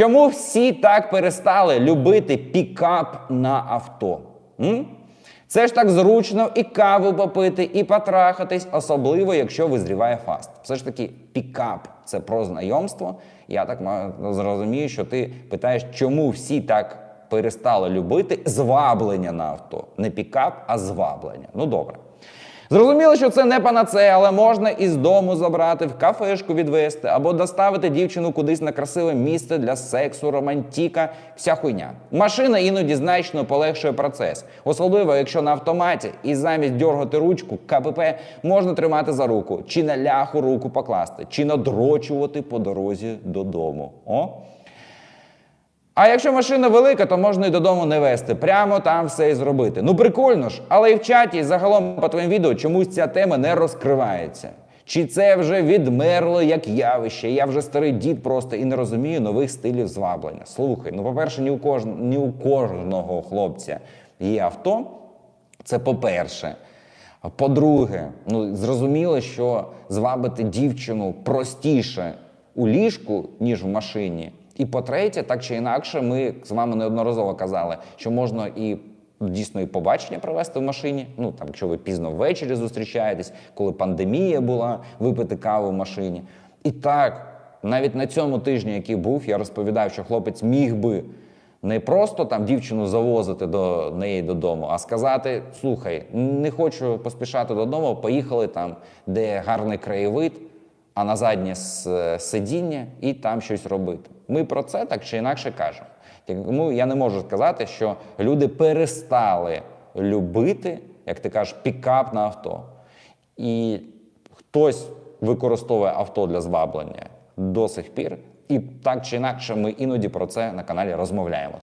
Чому всі так перестали любити пікап на авто? М? Це ж так зручно і каву попити, і потрахатись, особливо якщо визріває фаст. Все ж таки, пікап це про знайомство. Я так зрозумію, що ти питаєш, чому всі так перестали любити зваблення на авто. Не пікап, а зваблення. Ну добре. Зрозуміло, що це не панацея, але можна із дому забрати, в кафешку відвести або доставити дівчину кудись на красиве місце для сексу, романтіка, вся хуйня. Машина іноді значно полегшує процес, особливо якщо на автоматі і замість дьоргати ручку КПП можна тримати за руку, чи на ляху руку покласти, чи надрочувати по дорозі додому. О! А якщо машина велика, то можна і додому не вести. Прямо там все і зробити. Ну прикольно ж, але і в чаті, і загалом по твоїм відео чомусь ця тема не розкривається. Чи це вже відмерло як явище? Я вже старий дід просто і не розумію нових стилів зваблення. Слухай, ну по-перше, ні у кож... ні у кожного хлопця є авто. Це по-перше. По-друге, ну зрозуміло, що звабити дівчину простіше у ліжку, ніж в машині. І по-третє, так чи інакше, ми з вами неодноразово казали, що можна і дійсно і побачення провести в машині. Ну там, якщо ви пізно ввечері зустрічаєтесь, коли пандемія була, випити каву в машині. І так, навіть на цьому тижні, який був, я розповідав, що хлопець міг би не просто там дівчину завозити до неї додому, а сказати: слухай, не хочу поспішати додому, поїхали там, де гарний краєвид, а на заднє сидіння і там щось робити. Ми про це так чи інакше кажемо. Тому я не можу сказати, що люди перестали любити, як ти кажеш, пікап на авто. І хтось використовує авто для зваблення до сих пір. І так чи інакше, ми іноді про це на каналі розмовляємо.